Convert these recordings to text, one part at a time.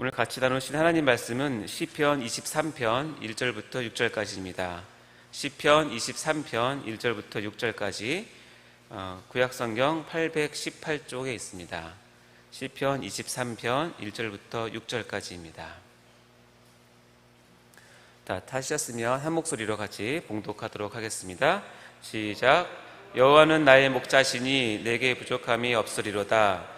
오늘 같이 나누신 하나님 말씀은 시편 23편 1절부터 6절까지입니다. 시편 23편 1절부터 6절까지 어, 구약성경 818쪽에 있습니다. 시편 23편 1절부터 6절까지입니다. 다 타셨으면 한 목소리로 같이 봉독하도록 하겠습니다. 시작. 여호와는 나의 목자시니 내게 부족함이 없으리로다.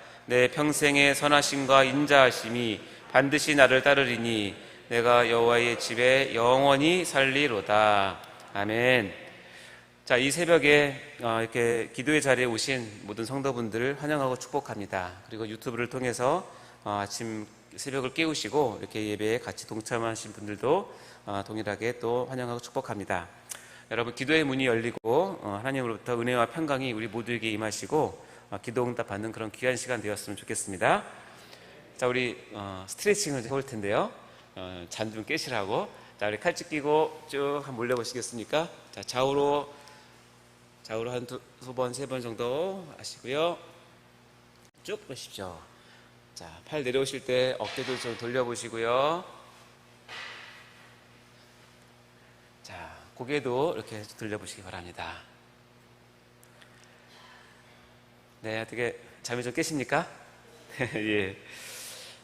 내 평생의 선하심과 인자하심이 반드시 나를 따르리니 내가 여호와의 집에 영원히 살리로다. 아멘. 자, 이 새벽에 어, 이렇게 기도의 자리에 오신 모든 성도분들을 환영하고 축복합니다. 그리고 유튜브를 통해서 어, 아침 새벽을 깨우시고 이렇게 예배에 같이 동참하신 분들도 어, 동일하게 또 환영하고 축복합니다. 여러분 기도의 문이 열리고 하나님으로부터 은혜와 평강이 우리 모두에게 임하시고 기도 응답 받는 그런 귀한 시간 되었으면 좋겠습니다. 자, 우리 스트레칭을 해볼 텐데요. 잔좀 깨시라고. 자, 우리 칼집 끼고 쭉 한번 몰려보시겠습니까? 자, 좌우로 좌우로 한 두 번, 세 번 정도 하시고요. 쭉 보십시오. 자, 팔 내려오실 때 어깨도 좀 돌려보시고요. 자, 고개도 이렇게 돌려보시기 바랍니다. 네, 어떻게 잠이 좀 깨십니까? 예.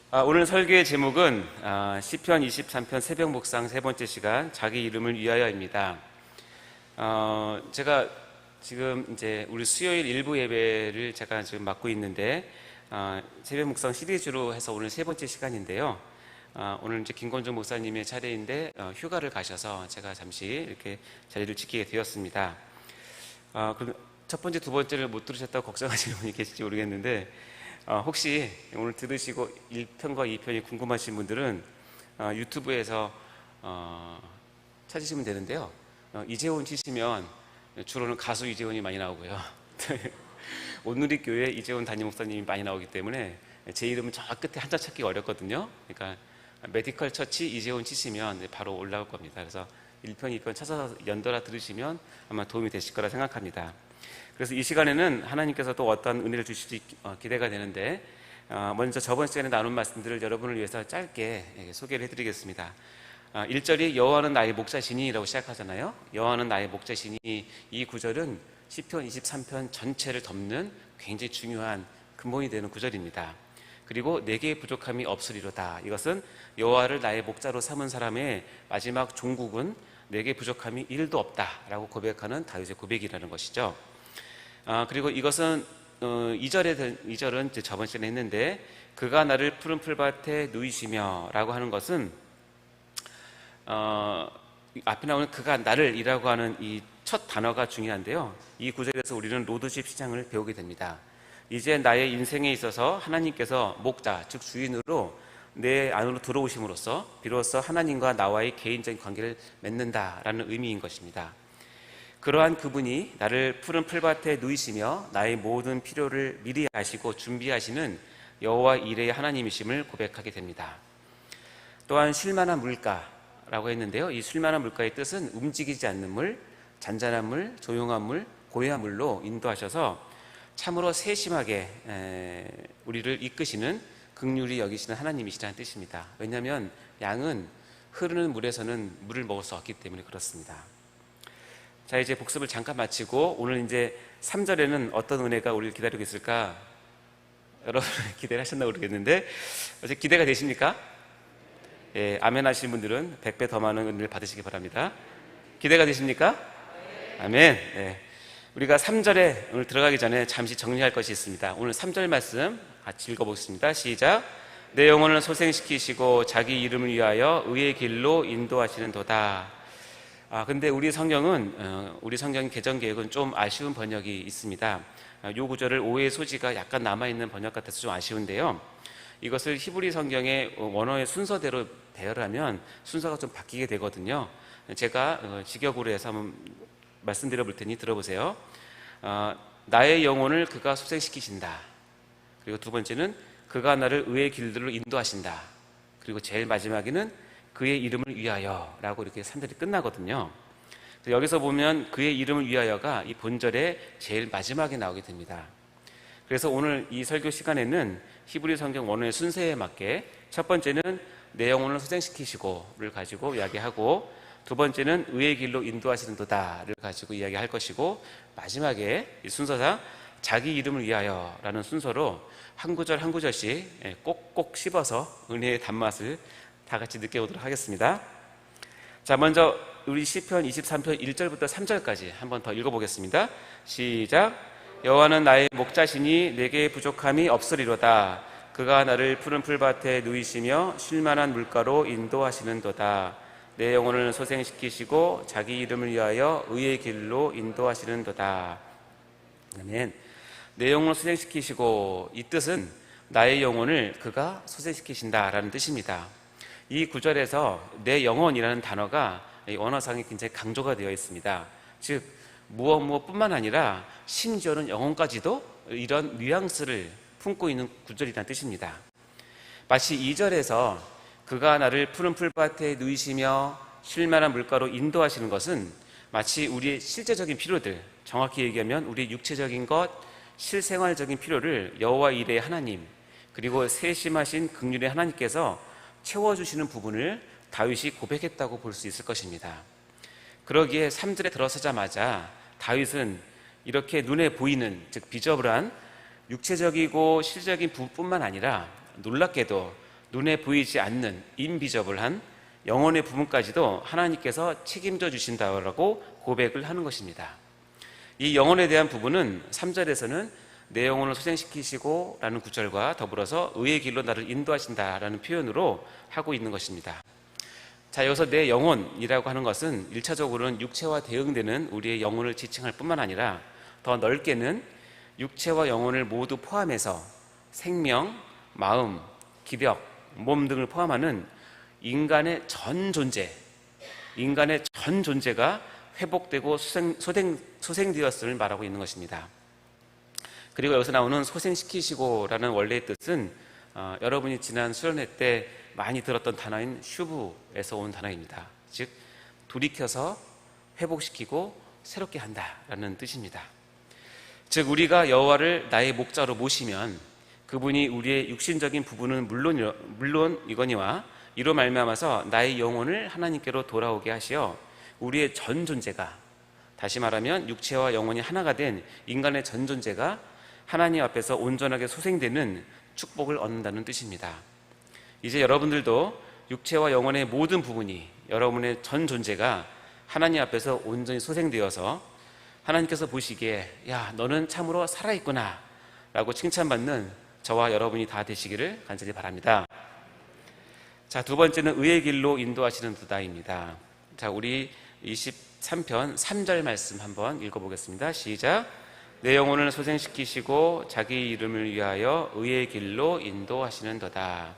아, 오늘 설교의 제목은 아, 시편 23편 새벽 목상 세 번째 시간 자기 이름을 위하여입니다. 어, 제가 지금 이제 우리 수요일 일부 예배를 제가 지금 맡고 있는데 어, 새벽 묵상 시리즈로 해서 오늘 세 번째 시간인데요. 어, 오늘 이제 김건중 목사님의 차례인데 어, 휴가를 가셔서 제가 잠시 이렇게 자리를 지키게 되었습니다. 어, 그럼 첫 번째, 두 번째를 못 들으셨다고 걱정하시는 분이 계실지 모르겠는데 어, 혹시 오늘 들으시고 1편과 2편이 궁금하신 분들은 어, 유튜브에서 찾으시면 되는데요. 이재훈 치시면 주로는 가수 이재훈이 많이 나오고요. 오늘리 교회 이재훈 담임 목사님이 많이 나오기 때문에 제 이름은 저 끝에 한자 찾기가 어렵거든요. 그러니까 메디컬 처치 이재훈 치시면 바로 올라올 겁니다. 그래서 1편, 2편 찾아서 연달아 들으시면 아마 도움이 되실 거라 생각합니다. 그래서 이 시간에는 하나님께서 또 어떤 은혜를 주실지 어, 기대가 되는데 어, 먼저 저번 시간에 나눈 말씀들을 여러분을 위해서 짧게 소개를 해드리겠습니다. 1절이 아, 여호와는 나의 목자시니라고 시작하잖아요. 여호와는 나의 목자시니 이 구절은 시편 23편 전체를 덮는 굉장히 중요한 근본이 되는 구절입니다. 그리고 내게 부족함이 없으리로다. 이것은 여호와를 나의 목자로 삼은 사람의 마지막 종국은 내게 부족함이 1도 없다라고 고백하는 다윗의 고백이라는 것이죠. 아, 그리고 이것은 어, 2절에 2절은 저번 시간에 했는데 그가 나를 푸른 풀밭에 누이시며 라고 하는 것은 어, 앞에 나오는 그가 나를 이라고 하는 이 첫 단어가 중요한데요. 이 구절에서 우리는 로드십 시장을 배우게 됩니다. 이제 나의 인생에 있어서 하나님께서 목자, 즉 주인으로 내 안으로 들어오심으로써 비로소 하나님과 나와의 개인적인 관계를 맺는다라는 의미인 것입니다. 그러한 그분이 나를 푸른 풀밭에 누이시며 나의 모든 필요를 미리 아시고 준비하시는 여호와 이레의 하나님이심을 고백하게 됩니다. 또한 쉴만한 물가, 라고 했는데요. 이 쉴만한 물가의 뜻은 움직이지 않는 물, 잔잔한 물, 조용한 물, 고요한 물로 인도하셔서 참으로 세심하게 우리를 이끄시는 극률이 여기시는 하나님이시라는 뜻입니다. 왜냐하면 양은 흐르는 물에서는 물을 먹을 수 없기 때문에 그렇습니다. 자, 이제 복습을 잠깐 마치고 오늘 이제 3절에는 어떤 은혜가 우리를 기다리고 있을까? 여러분 기대를 하셨나 모르겠는데 어제 기대가 되십니까? 예, 아멘 하시는 분들은 100배 더 많은 은혜를 받으시기 바랍니다. 기대가 되십니까? 아멘. 예. 우리가 3절에 오늘 들어가기 전에 잠시 정리할 것이 있습니다. 오늘 3절 말씀 같이 읽어보겠습니다. 시작. 내 영혼을 소생시키시고 자기 이름을 위하여 의의 길로 인도하시는 도다. 아, 근데 우리 성경은, 어, 우리 성경 개정 계획은 좀 아쉬운 번역이 있습니다. 아, 요 구절을 오해의 소지가 약간 남아 있는 번역 같아서 좀 아쉬운데요. 이것을 히브리 성경의 원어의 순서대로 배열하면 순서가 좀 바뀌게 되거든요. 제가 어, 직역으로 해서 한번 말씀드려 볼 테니 들어보세요. 어, 나의 영혼을 그가 소생시키신다. 그리고 두 번째는 그가 나를 의의 길들로 인도하신다. 그리고 제일 마지막에는 그의 이름을 위하여라고 이렇게 3절이 끝나거든요. 여기서 보면 그의 이름을 위하여가 이 본절의 제일 마지막에 나오게 됩니다. 그래서 오늘 이 설교 시간에는 히브리 성경 원어의 순서에 맞게 첫 번째는 내 영혼을 소생시키시고를 가지고 이야기하고 두 번째는 의의 길로 인도하시는 도다를 가지고 이야기할 것이고 마지막에 이 순서상 자기 이름을 위하여라는 순서로 한 구절 한 구절씩 예, 꼭꼭 씹어서 은혜의 단맛을 다 같이 느껴보도록 하겠습니다. 자, 먼저 우리 시편 23편 1절부터 3절까지 한번 더 읽어보겠습니다. 시작. 여호와는 나의 목자시니 내게 부족함이 없으리로다. 그가 나를 푸른 풀밭에 누이시며 쉴만한 물가로 인도하시는도다. 내 영혼을 소생시키시고 자기 이름을 위하여 의의 길로 인도하시는도다. 아멘. 내 영혼을 소생시키시고 이 뜻은 나의 영혼을 그가 소생시키신다라는 뜻입니다. 이 구절에서 내 영혼이라는 단어가 원어상에 굉장히 강조가 되어 있습니다. 즉 무엇 무엇뿐만 아니라 심지어는 영혼까지도 이런 뉘앙스를 품고 있는 구절이라는 뜻입니다. 마치 2절에서 그가 나를 푸른 풀밭에 누이시며 쉴만한 물가로 인도하시는 것은 마치 우리의 실제적인 필요들, 정확히 얘기하면 우리의 육체적인 것, 실생활적인 필요를 여호와 일의 하나님 그리고 세심하신 극률의 하나님께서 채워주시는 부분을 다윗이 고백했다고 볼 수 있을 것입니다. 그러기에 3절에 들어서자마자 다윗은 이렇게 눈에 보이는 즉 비저블한 육체적이고 실적인 부분뿐만 아니라 놀랍게도 눈에 보이지 않는 인비저블한 영혼의 부분까지도 하나님께서 책임져 주신다고 고백을 하는 것입니다. 이 영혼에 대한 부분은 3절에서는 내 영혼을 소생시키시고 라는 구절과 더불어서 의의 길로 나를 인도하신다 라는 표현으로 하고 있는 것입니다. 자, 여기서 내 영혼이라고 하는 것은 1차적으로는 육체와 대응되는 우리의 영혼을 지칭할 뿐만 아니라 더 넓게는 육체와 영혼을 모두 포함해서 생명, 마음, 기력, 몸 등을 포함하는 인간의 전 존재, 인간의 전 존재가 회복되고 소생, 소생, 소생되었음을 말하고 있는 것입니다. 그리고 여기서 나오는 소생시키시고라는 원래의 뜻은 어, 여러분이 지난 수련회 때 많이 들었던 단어인 슈브에서 온 단어입니다. 즉 돌이켜서 회복시키고 새롭게 한다라는 뜻입니다. 즉 우리가 여호와를 나의 목자로 모시면 그분이 우리의 육신적인 부분은 물론 물론 이거니와 이로 말미암아서 나의 영혼을 하나님께로 돌아오게 하시어 우리의 전 존재가 다시 말하면 육체와 영혼이 하나가 된 인간의 전 존재가 하나님 앞에서 온전하게 소생되는 축복을 얻는다는 뜻입니다. 이제 여러분들도 육체와 영혼의 모든 부분이 여러분의 전 존재가 하나님 앞에서 온전히 소생되어서 하나님께서 보시기에 야 너는 참으로 살아있구나 라고 칭찬받는 저와 여러분이 다 되시기를 간절히 바랍니다. 자, 두 번째는 의의 길로 인도하시는 두다입니다. 자, 우리 23편 3절 말씀 한번 읽어보겠습니다. 시작. 내 영혼을 소생시키시고 자기 이름을 위하여 의의 길로 인도하시는도다.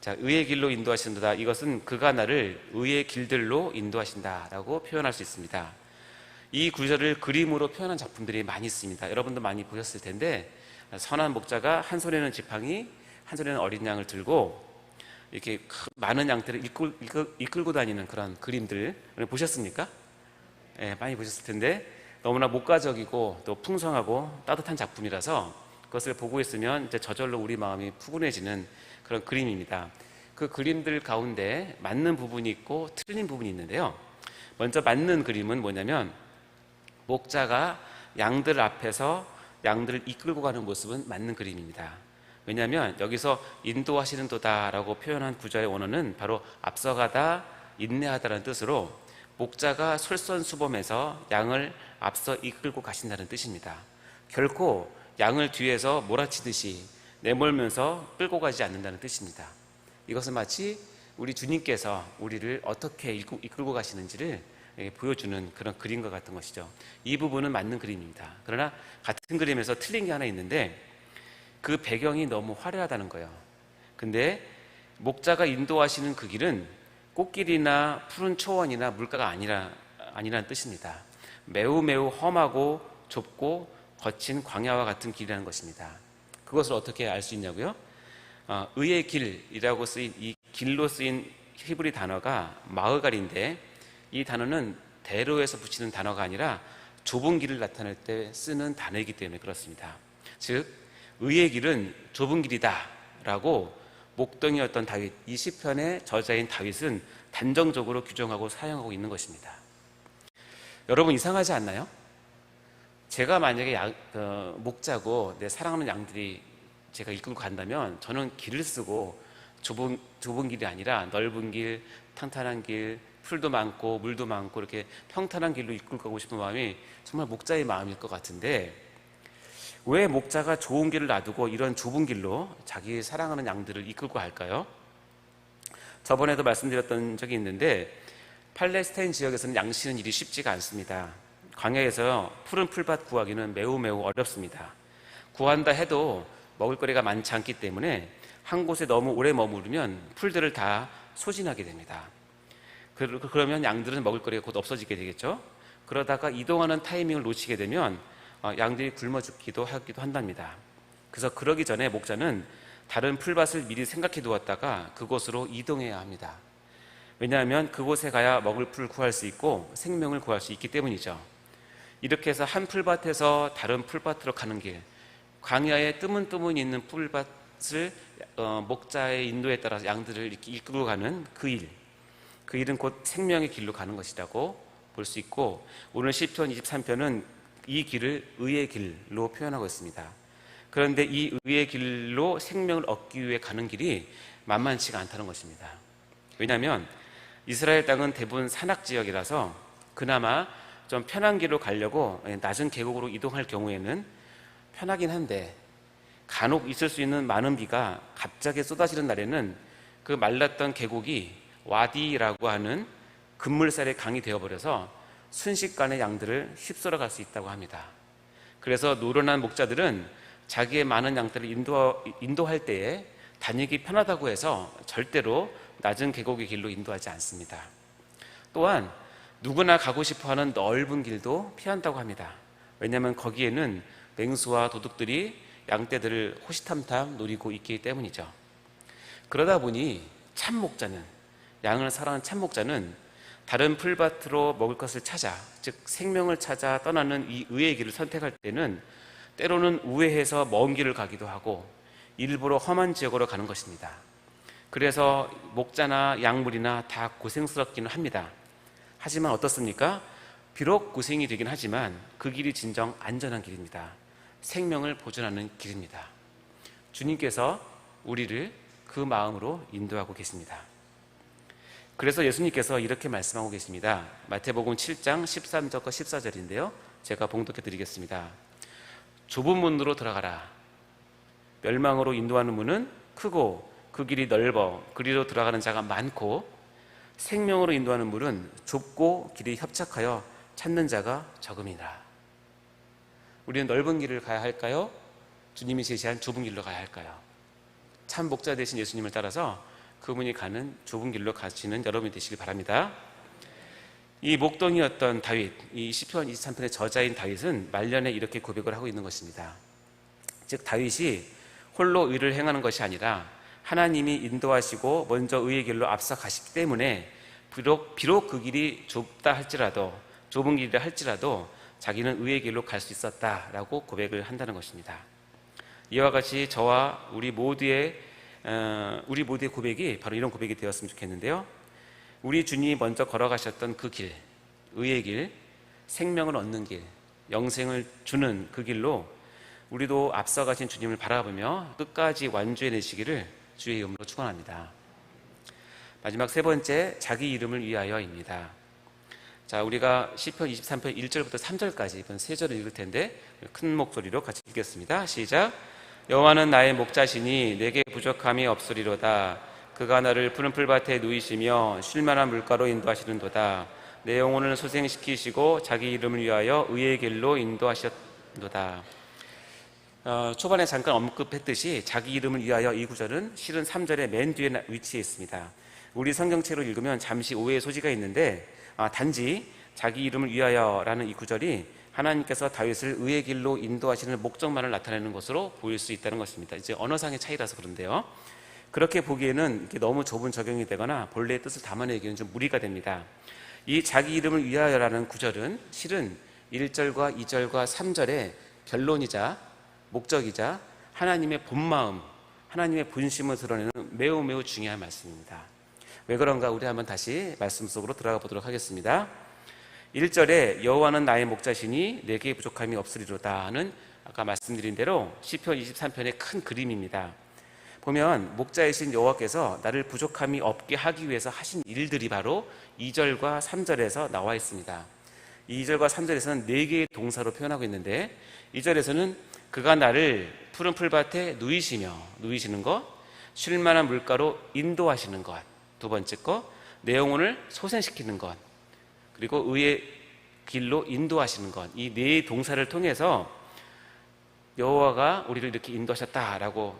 자, 의의 길로 인도하신다. 이것은 그가 나를 의의 길들로 인도하신다라고 표현할 수 있습니다. 이 구절을 그림으로 표현한 작품들이 많이 있습니다. 여러분도 많이 보셨을 텐데 선한 목자가 한 손에는 지팡이, 한 손에는 어린 양을 들고 이렇게 많은 양들을 이끌, 이끌, 고 다니는 그런 그림들 보셨습니까? 네, 많이 보셨을 텐데 너무나 목가적이고 또 풍성하고 따뜻한 작품이라서 그것을 보고 있으면 이제 저절로 우리 마음이 푸근해지는 그런 그림입니다. 그 그림들 가운데 맞는 부분이 있고 틀린 부분이 있는데요. 먼저 맞는 그림은 뭐냐면 목자가 양들 앞에서 양들을 이끌고 가는 모습은 맞는 그림입니다. 왜냐하면 여기서 인도하시는 도다라고 표현한 구절의 원어는 바로 앞서가다, 인내하다라는 뜻으로 목자가 솔선수범해서 양을 앞서 이끌고 가신다는 뜻입니다. 결코 양을 뒤에서 몰아치듯이 내몰면서 끌고 가지 않는다는 뜻입니다. 이것은 마치 우리 주님께서 우리를 어떻게 이끌고 가시는지를 예, 보여주는 그런 그림과 같은 것이죠. 이 부분은 맞는 그림입니다. 그러나 같은 그림에서 틀린 게 하나 있는데 그 배경이 너무 화려하다는 거예요. 근데 목자가 인도하시는 그 길은 꽃길이나 푸른 초원이나 물가가 아니라 아니라는 뜻입니다. 매우 매우 험하고 좁고 거친 광야와 같은 길이라는 것입니다. 그것을 어떻게 알 수 있냐고요? 어, 의의 길이라고 쓰인 이 길로 쓰인 히브리 단어가 마흐갈인데 이 단어는 대로에서 붙이는 단어가 아니라 좁은 길을 나타낼 때 쓰는 단어이기 때문에 그렇습니다. 즉 의의 길은 좁은 길이다라고 목동이었던 다윗 이 시편의 저자인 다윗은 단정적으로 규정하고 사용하고 있는 것입니다. 여러분 이상하지 않나요? 제가 만약에 양, 어, 목자고 내 사랑하는 양들이 제가 이끌고 간다면 저는 길을 쓰고 좁은, 좁은 길이 아니라 넓은 길, 탄탄한 길, 풀도 많고 물도 많고 이렇게 평탄한 길로 이끌고 가고 싶은 마음이 정말 목자의 마음일 것 같은데 왜 목자가 좋은 길을 놔두고 이런 좁은 길로 자기 사랑하는 양들을 이끌고 갈까요? 저번에도 말씀드렸던 적이 있는데 팔레스타인 지역에서는 양치는 일이 쉽지가 않습니다. 광야에서 푸른 풀밭 구하기는 매우 매우 어렵습니다. 구한다 해도 먹을거리가 많지 않기 때문에 한 곳에 너무 오래 머무르면 풀들을 다 소진하게 됩니다. 그러면 양들은 먹을거리가 곧 없어지게 되겠죠. 그러다가 이동하는 타이밍을 놓치게 되면 어, 양들이 굶어 죽기도 하기도 한답니다. 그래서 그러기 전에 목자는 다른 풀밭을 미리 생각해 두었다가 그곳으로 이동해야 합니다. 왜냐하면 그곳에 가야 먹을 풀 구할 수 있고 생명을 구할 수 있기 때문이죠. 이렇게 해서 한 풀밭에서 다른 풀밭으로 가는 길, 광야에 뜨문뜨문 있는 풀밭을 어, 목자의 인도에 따라서 양들을 이렇게 이끌고 가는 그 일, 그 일은 곧 생명의 길로 가는 것이라고 볼 수 있고 오늘 시편 23편은 이 길을 의의 길로 표현하고 있습니다. 그런데 이 의의 길로 생명을 얻기 위해 가는 길이 만만치가 않다는 것입니다. 왜냐하면 이스라엘 땅은 대부분 산악 지역이라서 그나마 좀 편한 길로 가려고 낮은 계곡으로 이동할 경우에는 편하긴 한데 간혹 있을 수 있는 많은 비가 갑자기 쏟아지는 날에는 그 말랐던 계곡이 와디라고 하는 급물살의 강이 되어버려서 순식간에 양들을 휩쓸어 갈 수 있다고 합니다. 그래서 노련한 목자들은 자기의 많은 양들을 인도, 인도할 때에 다니기 편하다고 해서 절대로 낮은 계곡의 길로 인도하지 않습니다. 또한 누구나 가고 싶어 하는 넓은 길도 피한다고 합니다. 왜냐하면 거기에는 맹수와 도둑들이 양떼들을 호시탐탐 노리고 있기 때문이죠. 그러다 보니 참 목자는 양을 사랑하는 참 목자는 다른 풀밭으로 먹을 것을 찾아 즉 생명을 찾아 떠나는 이 의의 길을 선택할 때는 때로는 우회해서 먼 길을 가기도 하고 일부러 험한 지역으로 가는 것입니다. 그래서 목자나 약물이나 다 고생스럽기는 합니다. 하지만 어떻습니까? 비록 고생이 되긴 하지만 그 길이 진정 안전한 길입니다. 생명을 보존하는 길입니다. 주님께서 우리를 그 마음으로 인도하고 계십니다. 그래서 예수님께서 이렇게 말씀하고 계십니다. 마태복음 7장 13절과 14절인데요. 제가 봉독해 드리겠습니다. 좁은 문으로 들어가라. 멸망으로 인도하는 문은 크고 그 길이 넓어 그리로 들어가는 자가 많고 생명으로 인도하는 문은 좁고 길이 협착하여 찾는 자가 적음이라. 우리는 넓은 길을 가야 할까요? 주님이 제시한 좁은 길로 가야 할까요? 참 목자 되신 예수님을 따라서 그분이 가는 좁은 길로 가시는 여러분이 되시길 바랍니다. 이 목동이었던 다윗, 이 시편 23편의 저자인 다윗은 말년에 이렇게 고백을 하고 있는 것입니다. 즉 다윗이 홀로 의를 행하는 것이 아니라 하나님이 인도하시고 먼저 의의 길로 앞서 가시기 때문에 비록 비록 그 길이 좁다 할지라도 좁은 길이라 할지라도 자기는 의의 길로 갈 수 있었다라고 고백을 한다는 것입니다. 이와 같이 저와 우리 모두의 어, 우리 모두의 고백이 바로 이런 고백이 되었으면 좋겠는데요. 우리 주님이 먼저 걸어가셨던 그 길, 의의 길, 생명을 얻는 길, 영생을 주는 그 길로 우리도 앞서가신 주님을 바라보며 끝까지 완주해 내시기를 주의 이름으로 축원합니다. 마지막 세 번째 자기 이름을 위하여입니다. 자, 우리가 시편 23편 1절부터 3절까지 이번 세 절을 읽을 텐데 큰 목소리로 같이 읽겠습니다. 시작. 여호와는 나의 목자시니 내게 부족함이 없으리로다. 그가 나를 푸른 풀밭에 누이시며 쉴만한 물가로 인도하시는도다. 내 영혼을 소생시키시고 자기 이름을 위하여 의의 길로 인도하셨도다. 어, 초반에 잠깐 언급했듯이 자기 이름을 위하여 이 구절은 실은 3절의 맨 뒤에 나- 위치해 있습니다. 우리 성경책으로 읽으면 잠시 오해의 소지가 있는데 아, 단지 자기 이름을 위하여라는 이 구절이 하나님께서 다윗을 의의 길로 인도하시는 목적만을 나타내는 것으로 보일 수 있다는 것입니다. 이제 언어상의 차이라서 그런데요. 그렇게 보기에는 너무 좁은 적용이 되거나 본래의 뜻을 담아내기에는 좀 무리가 됩니다. 이 자기 이름을 위하여라는 구절은 실은 1절과 2절과 3절의 결론이자 목적이자 하나님의 본마음, 하나님의 본심을 드러내는 매우 매우 중요한 말씀입니다. 왜 그런가 우리 한번 다시 말씀 속으로 들어가 보도록 하겠습니다. 1절에 여호와는 나의 목자시니 내게 부족함이 없으리로다는 아까 말씀드린 대로 시편 23편의 큰 그림입니다. 보면 목자이신 여호와께서 나를 부족함이 없게 하기 위해서 하신 일들이 바로 2절과 3절에서 나와 있습니다. 2절과 3절에서는 네 개의 동사로 표현하고 있는데 2절에서는 그가 나를 푸른 풀밭에 누이시며 누이시는 것, 쉴 만한 물가로 인도하시는 것, 두 번째 거, 내 영혼을 소생시키는 것, 그리고 의의 길로 인도하시는 것, 이 네 동사를 통해서 여호와가 우리를 이렇게 인도하셨다라고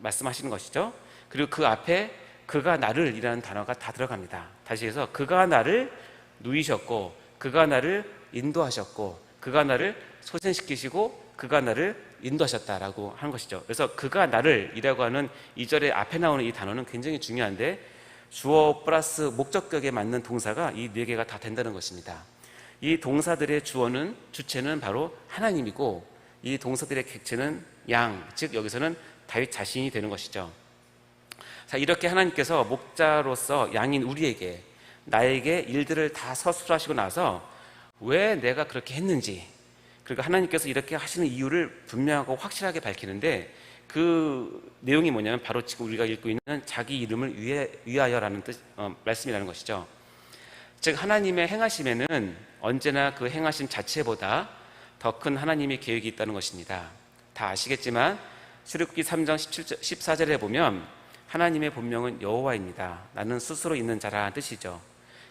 말씀하시는 것이죠. 그리고 그 앞에 그가 나를 이라는 단어가 다 들어갑니다. 다시 해서 그가 나를 누이셨고 그가 나를 인도하셨고 그가 나를 소생시키시고 그가 나를 인도하셨다라고 하는 것이죠. 그래서 그가 나를이라고 하는 이절의 앞에 나오는 이 단어는 굉장히 중요한데 주어 플러스 목적격에 맞는 동사가 이 네 개가 다 된다는 것입니다. 이 동사들의 주어는 주체는 바로 하나님이고 이 동사들의 객체는 양, 즉 여기서는 다윗 자신이 되는 것이죠. 자, 이렇게 하나님께서 목자로서 양인 우리에게 나에게 일들을 다 서술하시고 나서 왜 내가 그렇게 했는지 그리고 하나님께서 이렇게 하시는 이유를 분명하고 확실하게 밝히는데 그 내용이 뭐냐면 바로 지금 우리가 읽고 있는 자기 이름을 위해, 위하여라는 뜻, 어, 말씀이라는 것이죠. 즉 하나님의 행하심에는 언제나 그 행하심 자체보다 더 큰 하나님의 계획이 있다는 것입니다. 다 아시겠지만 출애굽기 3장 17절, 14절에 보면 하나님의 본명은 여호와입니다. 나는 스스로 있는 자라는 뜻이죠.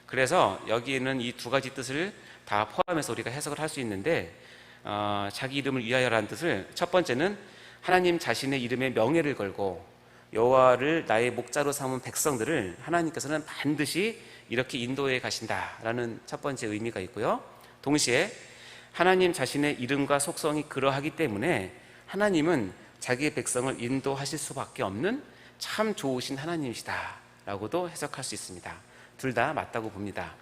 그래서 여기에는 이 두 가지 뜻을 다 포함해서 우리가 해석을 할 수 있는데 어, 자기 이름을 위하여라는 뜻을 첫 번째는 하나님 자신의 이름에 명예를 걸고 여호와를 나의 목자로 삼은 백성들을 하나님께서는 반드시 이렇게 인도해 가신다라는 첫 번째 의미가 있고요. 동시에 하나님 자신의 이름과 속성이 그러하기 때문에 하나님은 자기의 백성을 인도하실 수밖에 없는 참 좋으신 하나님이시다라고도 해석할 수 있습니다. 둘 다 맞다고 봅니다.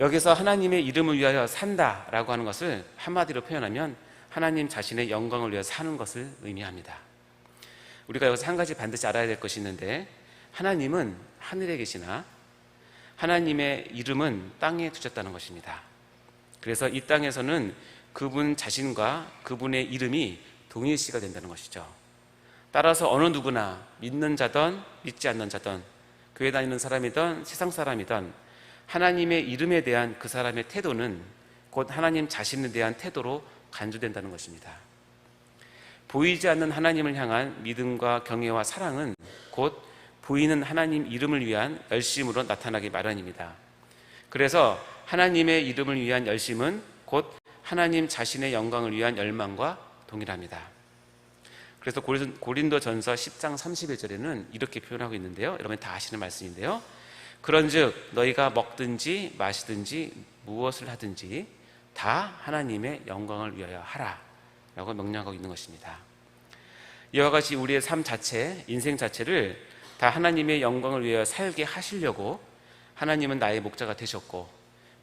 여기서 하나님의 이름을 위하여 산다라고 하는 것을 한마디로 표현하면 하나님 자신의 영광을 위해 사는 것을 의미합니다. 우리가 여기서 한 가지 반드시 알아야 될 것이 있는데 하나님은 하늘에 계시나 하나님의 이름은 땅에 두셨다는 것입니다. 그래서 이 땅에서는 그분 자신과 그분의 이름이 동일시가 된다는 것이죠. 따라서 어느 누구나 믿는 자든 믿지 않는 자든 교회 다니는 사람이든 세상 사람이든 하나님의 이름에 대한 그 사람의 태도는 곧 하나님 자신에 대한 태도로 간주된다는 것입니다. 보이지 않는 하나님을 향한 믿음과 경외와 사랑은 곧 보이는 하나님 이름을 위한 열심으로 나타나기 마련입니다. 그래서 하나님의 이름을 위한 열심은 곧 하나님 자신의 영광을 위한 열망과 동일합니다. 그래서 고린도 전서 10장 31절에는 이렇게 표현하고 있는데요. 여러분 다 아시는 말씀인데요. 그런 즉 너희가 먹든지 마시든지 무엇을 하든지 다 하나님의 영광을 위하여 하라 라고 명령하고 있는 것입니다. 이와 같이 우리의 삶 자체, 인생 자체를 다 하나님의 영광을 위하여 살게 하시려고 하나님은 나의 목자가 되셨고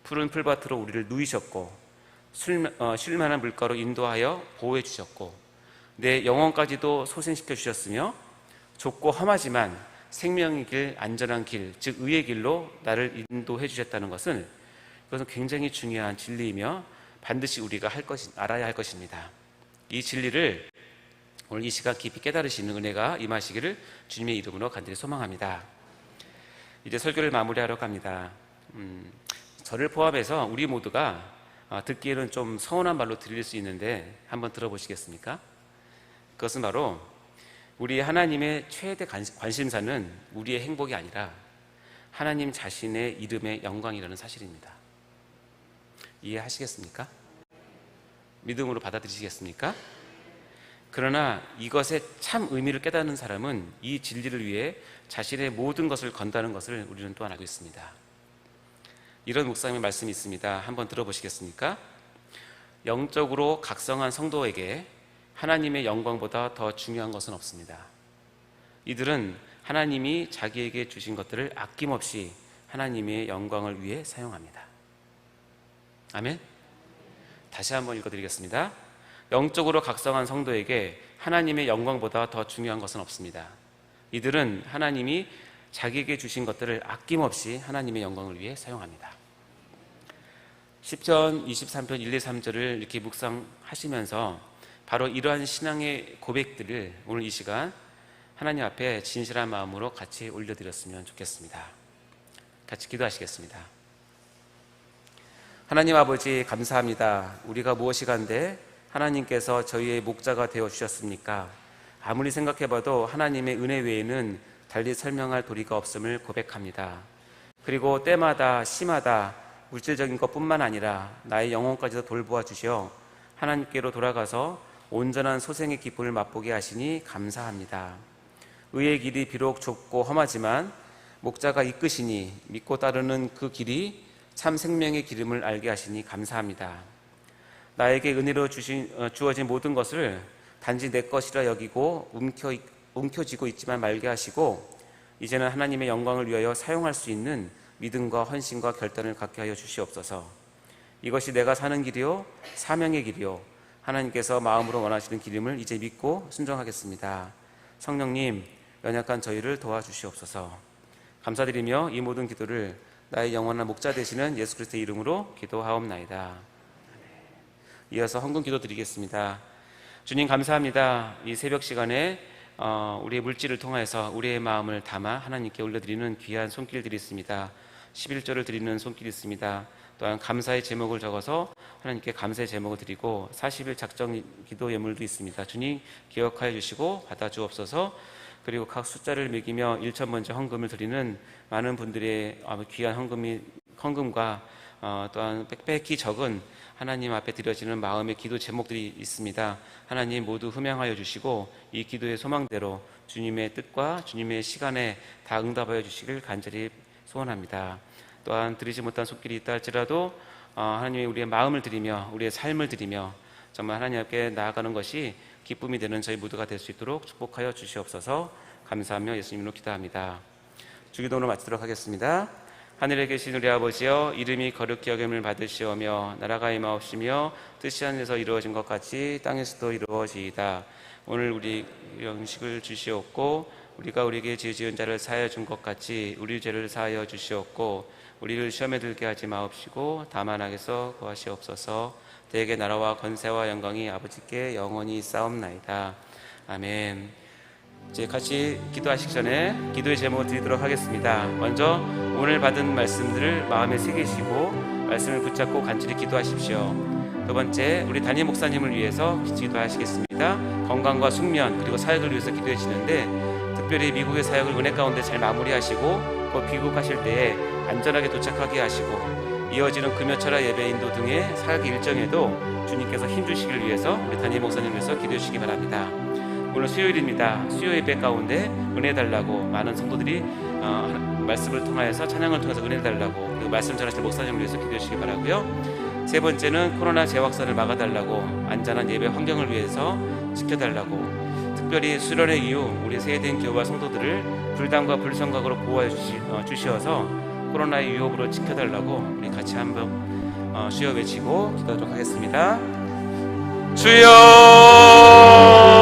푸른 풀밭으로 우리를 누이셨고 어, 쉴만한 물가로 인도하여 보호해 주셨고 내 영혼까지도 소생시켜 주셨으며 좁고 험하지만 생명의 길, 안전한 길, 즉 의의 길로 나를 인도해 주셨다는 것은 그것은 굉장히 중요한 진리이며 반드시 우리가 할 것이 알아야 할 것입니다. 이 진리를 오늘 이 시간 깊이 깨달으시는 은혜가 임하시기를 주님의 이름으로 간절히 소망합니다. 이제 설교를 마무리하러 갑니다. 음, 저를 포함해서 우리 모두가 어, 듣기에는 좀 서운한 말로 들릴 수 있는데 한번 들어보시겠습니까? 그것은 바로 우리 하나님의 최대 관심사는 우리의 행복이 아니라 하나님 자신의 이름의 영광이라는 사실입니다. 이해하시겠습니까? 믿음으로 받아들이시겠습니까? 그러나 이것의 참 의미를 깨닫는 사람은 이 진리를 위해 자신의 모든 것을 건다는 것을 우리는 또한 알고 있습니다. 이런 목사님의 말씀이 있습니다. 한번 들어보시겠습니까? 영적으로 각성한 성도에게 하나님의 영광보다 더 중요한 것은 없습니다. 이들은 하나님이 자기에게 주신 것들을 아낌없이 하나님의 영광을 위해 사용합니다. 아멘. 다시 한번 읽어드리겠습니다. 영적으로 각성한 성도에게 하나님의 영광보다 더 중요한 것은 없습니다. 이들은 하나님이 자기에게 주신 것들을 아낌없이 하나님의 영광을 위해 사용합니다. 10편 23편 1, 2, 3절을 이렇게 묵상하시면서 바로 이러한 신앙의 고백들을 오늘 이 시간 하나님 앞에 진실한 마음으로 같이 올려드렸으면 좋겠습니다. 같이 기도하시겠습니다. 하나님 아버지 감사합니다. 우리가 무엇이 간데 하나님께서 저희의 목자가 되어 주셨습니까? 아무리 생각해봐도 하나님의 은혜 외에는 달리 설명할 도리가 없음을 고백합니다. 그리고 때마다 심하다 물질적인 것뿐만 아니라 나의 영혼까지도 돌보아 주시어 하나님께로 돌아가서 온전한 소생의 기쁨을 맛보게 하시니 감사합니다. 의의 길이 비록 좁고 험하지만 목자가 이끄시니 믿고 따르는 그 길이 참 생명의 기름을 알게 하시니 감사합니다. 나에게 은혜로 주신, 어, 주어진 모든 것을 단지 내 것이라 여기고 움켜, 움켜쥐고 있지만 말게 하시고 이제는 하나님의 영광을 위하여 사용할 수 있는 믿음과 헌신과 결단을 갖게 하여 주시옵소서. 이것이 내가 사는 길이요 사명의 길이요 하나님께서 마음으로 원하시는 길임을 이제 믿고 순종하겠습니다. 성령님 연약한 저희를 도와주시옵소서. 감사드리며 이 모든 기도를 나의 영원한 목자 되시는 예수 그리스도의 이름으로 기도하옵나이다. 이어서 헌금 기도 드리겠습니다. 주님 감사합니다. 이 새벽 시간에 어, 우리의 물질을 통해서 우리의 마음을 담아 하나님께 올려드리는 귀한 손길들이 있습니다. 11조를 드리는 손길이 있습니다. 또한 감사의 제목을 적어서 하나님께 감사의 제목을 드리고 40일 작정 기도 예물도 있습니다. 주님 기억하여 주시고 받아 주옵소서. 그리고 각 숫자를 매기며 1천 번째 헌금을 드리는 많은 분들의 귀한 헌금이 헌금과 어, 또한 빽빽히 적은 하나님 앞에 드려지는 마음의 기도 제목들이 있습니다. 하나님 모두 흠양하여 주시고 이 기도의 소망대로 주님의 뜻과 주님의 시간에 다 응답하여 주시길 간절히 소원합니다. 또한 드리지 못한 손길이 있다 할지라도 어, 하나님의 우리의 마음을 드리며 우리의 삶을 드리며 정말 하나님 앞에 나아가는 것이 기쁨이 되는 저희 모두가 될 수 있도록 축복하여 주시옵소서 감사하며 예수님으로 기도합니다. 주기도로 마치도록 하겠습니다. 하늘에 계신 우리 아버지여 이름이 거룩히 여김을 받으시오며 나라가 임하옵시며 뜻이 하늘에서 이루어진 것 같이 땅에서도 이루어지이다. 오늘 우리 음식을 주시옵고 우리가 우리에게 죄 지은 자를 사하여 준 것 같이 우리 죄를 사하여 주시옵고 우리를 시험에 들게 하지 마옵시고 다만 악에서 구하시옵소서 대개 나라와 건세와 영광이 아버지께 영원히 싸움나이다. 아멘. 이제 같이 기도하시기 전에 기도의 제목을 드리도록 하겠습니다. 먼저 오늘 받은 말씀들을 마음에 새기시고 말씀을 붙잡고 간절히 기도하십시오. 두 번째, 우리 담임 목사님을 위해서 기도하시겠습니다. 건강과 숙면 그리고 사역을 위해서 기도해 주는데 특별히 미국의 사역을 은혜 가운데 잘 마무리하시고 곧 귀국하실 때에 안전하게 도착하게 하시고 이어지는 금요철화 예배 인도 등의 사역 일정에도 주님께서 힘 주시길 위해서 우리 담임 목사님을 위해서 기도해 주시기 바랍니다. 오늘 수요일입니다. 수요 예배 가운데 은혜 달라고 많은 성도들이 어, 말씀을 통하여서 찬양을 통해서 은혜 달라고 그리고 말씀 전하실 목사님을 위해서 기도해 주시기 바라고요. 세 번째는 코로나 재확산을 막아달라고 안전한 예배 환경을 위해서 지켜달라고 특별히 수련의 이후 우리 세대인 교회와 성도들을 불담과 불성각으로 보호해 주시, 어, 주시어서 코로나의 유혹으로 지켜달라고 우리 같이 한번 어, 수요 외치고 기도하도록 하겠습니다. 주여